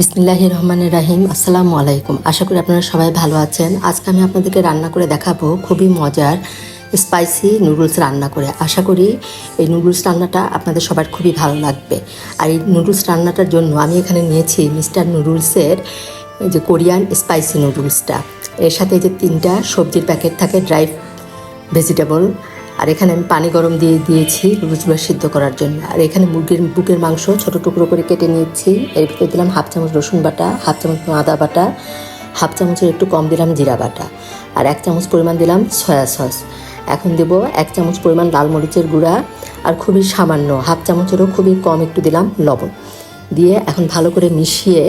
বিসমিল্লাহ রহমানের রাহিম আসসালামু আলাইকুম। আশা করি আপনারা সবাই ভালো আছেন। আজকে আমি আপনাদেরকে রান্না করে দেখাবো খুবই মজার স্পাইসি নুডলস রান্না করে। আশা করি এই নুডলস রান্নাটা আপনাদের সবার খুবই ভালো লাগবে। আর এই নুডলস রান্নাটার জন্য আমি এখানে নিয়েছি মিস্টার নুডলসের যে কোরিয়ান স্পাইসি নুডলসটা। এর সাথে যে তিনটা সবজির প্যাকেট থাকে, ড্রাই ভেজিটেবল আর এখানে আমি পানি গরম দিয়ে দিয়েছি নুডলসগুলো সিদ্ধ করার জন্য। আর এখানে মুরগির বুকের মাংস ছোট টুকরো করে কেটে নিয়েছি। এর ভিতরে দিলাম হাফ চামচ রসুন বাটা, হাফ চামচ আদা বাটা, হাফ চামচের একটু কম দিলাম জিরা বাটা আর এক চামচ পরিমাণ দিলাম সয়া সস। এখন দেব এক চামচ পরিমাণ লাল মরিচের গুঁড়া আর খুবই সামান্য হাফ চামচেরও খুবই কম একটু দিলাম লবণ। দিয়ে এখন ভালো করে মিশিয়ে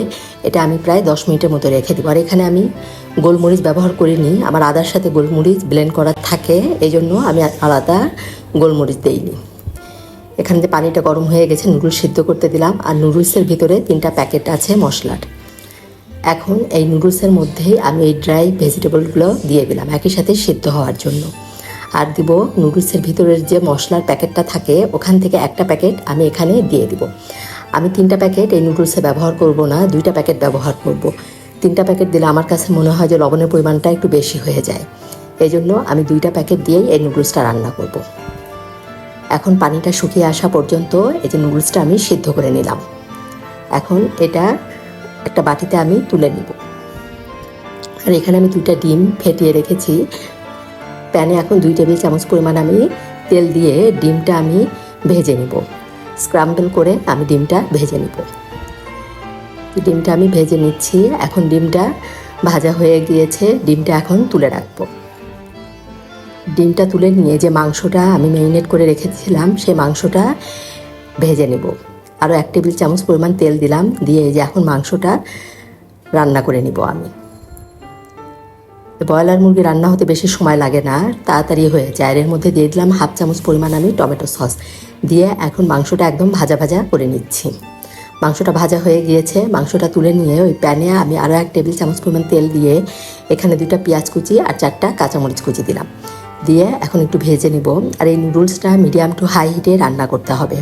এটা আমি প্রায় দশ মিনিটের মতো রেখে দেবো। আর এখানে আমি গোলমরিচ ব্যবহার করিনি, আমার আদার সাথে গোলমরিচ ব্লেন্ড করা থাকে এই জন্য আমি আলাদা গোলমরিচ দেইনি। এখানে যে পানিটা গরম হয়ে গেছে, নুডলস সিদ্ধ করতে দিলাম, আর নুডলসের ভিতরে তিনটা প্যাকেট আছে মশলার। এখন এই নুডলসের মধ্যেই আমি এই ড্রাই ভেজিটেবলগুলো দিয়ে দিলাম, একই সাথে সিদ্ধ হওয়ার জন্য। আর দিব নুডলসের ভিতরের যে মশলার প্যাকেটটা থাকে, ওখান থেকে একটা প্যাকেট আমি এখানে দিয়ে দিব। আমি তিনটা প্যাকেট এই নুডলসে ব্যবহার করব না, দুইটা প্যাকেট ব্যবহার করব। তিনটা প্যাকেট দিলে আমার কাছে মনে হয় যে লবণের পরিমাণটা একটু বেশি হয়ে যায়। এই জন্য আমি দুইটা প্যাকেট দিয়েই এই নুডলসটা রান্না করব। এখন পানিটা শুকিয়ে আসা পর্যন্ত এই যে নুডলসটা আমি সিদ্ধ করে নিলাম। এখন এটা একটা বাটিতে আমি তুলে নিব। আর এখানে আমি দুইটা ডিম ফেটিয়ে রেখেছি। প্যানে এখন দুই টেবিল চামচ পরিমাণ আমি তেল দিয়ে ডিমটা আমি ভেজে নিব। স্ক্রাম্বল করে আমি ডিমটা ভেজে নিব। ডিমটা আমি ভেজে নিচ্ছি। এখন ডিমটা ভাজা হয়ে গিয়েছে। ডিমটা এখন তুলে রাখব। ডিমটা তুলে নিয়ে যে মাংসটা আমি ম্যারিনেট করে রেখেছিলাম, সেই মাংসটা ভেজে নেব। আরও এক টেবিল চামচ পরিমাণ তেল দিলাম। দিয়ে যে এখন মাংসটা রান্না করে নিব আমি। ব্রয়লার মুরগি রান্না হতে বেশি সময় লাগে না তাড়াতাড়ি হয়ে যায়। এর মধ্যে দিয়ে দিলাম হাফ চামচ পরিমাণ আমি টমেটো সস। দিয়ে এখন মাংসটা একদম ভাজা ভাজা করে নিচ্ছি। মাংসটা ভাজা হয়ে গিয়েছে। মাংসটা তুলে নিয়ে ওই প্যানে আমি আরও এক টেবিল চামচ পরিমাণ তেল দিয়ে এখানে দুইটা পেঁয়াজ কুচি আর চারটা কাঁচামরিচ কুচি দিলাম। দিয়ে এখন একটু ভেজে নিব। আর এই নুডলসটা মিডিয়াম টু হাই হিটে রান্না করতে হবে।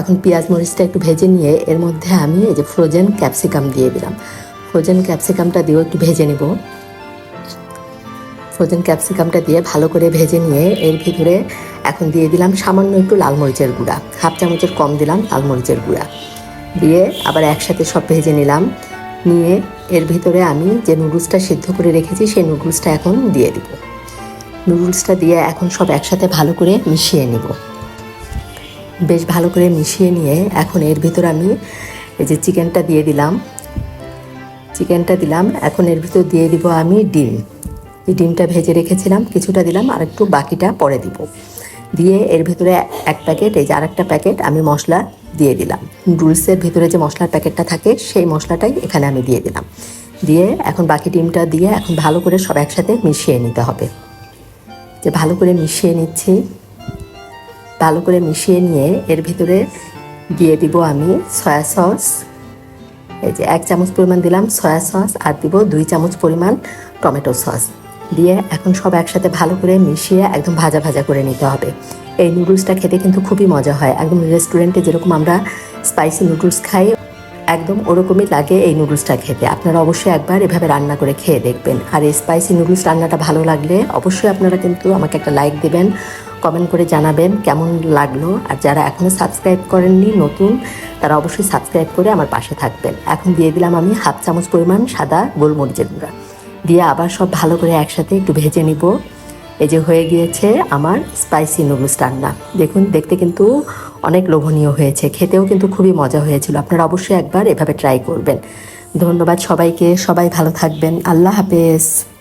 এখন পেঁয়াজ মরিচটা একটু ভেজে নিয়ে এর মধ্যে আমি এই যে ফ্রোজেন ক্যাপসিকাম দিয়ে দিলাম। ফ্রোজেন ক্যাপসিকামটা দিয়েও একটু ভেজে নিব। ফ্রোজেন ক্যাপসিকামটা দিয়ে ভালো করে ভেজে নিয়ে এর ভিতরে এখন দিয়ে দিলাম সামান্য একটু লাল মরিচের গুঁড়া। হাফ চামচের কম দিলাম লাল মরিচের গুঁড়া। দিয়ে আবার একসাথে সব ভেজে নিলাম। নিয়ে এর ভিতরে আমি যে নুডলসটা সিদ্ধ করে রেখেছি, সেই নুডলসটা এখন দিয়ে দিব। নুডলসটা দিয়ে এখন সব একসাথে ভালো করে মিশিয়ে নিব। বেশ ভালো করে মিশিয়ে নিয়ে এখন এর ভিতর আমি এই যে চিকেনটা দিয়ে দিলাম। চিকেনটা দিলাম, এখন এর ভিতর দিয়ে দিব আমি ডিম। এই ডিমটা ভেজে রেখেছিলাম, কিছুটা দিলাম আর একটু বাকিটা পরে দিব। দিয়ে এর ভিতরে এক প্যাকেট, এই যে আরেকটা প্যাকেট আমি মশলা দিয়ে দিলাম। নুডলসের ভিতরে যে মশলার প্যাকেটটা থাকে, সেই মশলাটাই এখানে আমি দিয়ে দিলাম। দিয়ে এখন বাকি ডিমটা দিয়ে এখন ভালো করে সব একসাথে মিশিয়ে নিতে হবে। যে ভালো করে মিশিয়ে নিচ্ছি, ভালো করে মিশিয়ে নিয়ে এর ভিতরে দিয়ে দিব আমি সয়া সস। এই যে এক চামচ পরিমাণ দিলাম সয়া সস আর দিব দুই চামচ পরিমাণ টমেটো সস। দিয়ে এখন সব একসাথে ভালো করে মিশিয়ে একদম ভাজা ভাজা করে নিতে হবে। এই নুডলসটা খেতে কিন্তু খুবই মজা হয়। একদম রেস্টুরেন্টে যেরকম আমরা স্পাইসি নুডলস খাই, একদম ওরকমই লাগে এই নুডলসটা খেতে। আপনারা অবশ্যই একবার এভাবে রান্না করে খেয়ে দেখবেন। আর এই স্পাইসি নুডলস রান্নাটা ভালো লাগলে অবশ্যই আপনারা কিন্তু আমাকে একটা লাইক দেবেন কমেন্ট করে জানাবেন কেমন লাগল। আর যারা এখনও সাবস্ক্রাইব করেননি, নতুন, তারা অবশ্যই সাবস্ক্রাইব করে আমার পাশে থাকবেন। এখন দিয়ে দিলাম আমি হাফ চামচ পরিমাণ সাদা গোলমরিচের গুঁড়া। দিয়ে আবার সব ভালো করে একসাথে একটু ভেজে নিব। এই যে হয়ে গিয়েছে আমার স্পাইসি নুডলস রান্না। দেখুন, দেখতে কিন্তু অনেক লোভনীয় হয়েছে, খেতেও কিন্তু খুবই মজা হয়েছিল। আপনারা অবশ্যই একবার এভাবে ট্রাই করবেন। ধন্যবাদ সবাইকে, সবাই ভালো থাকবেন। আল্লাহ হাফেজ।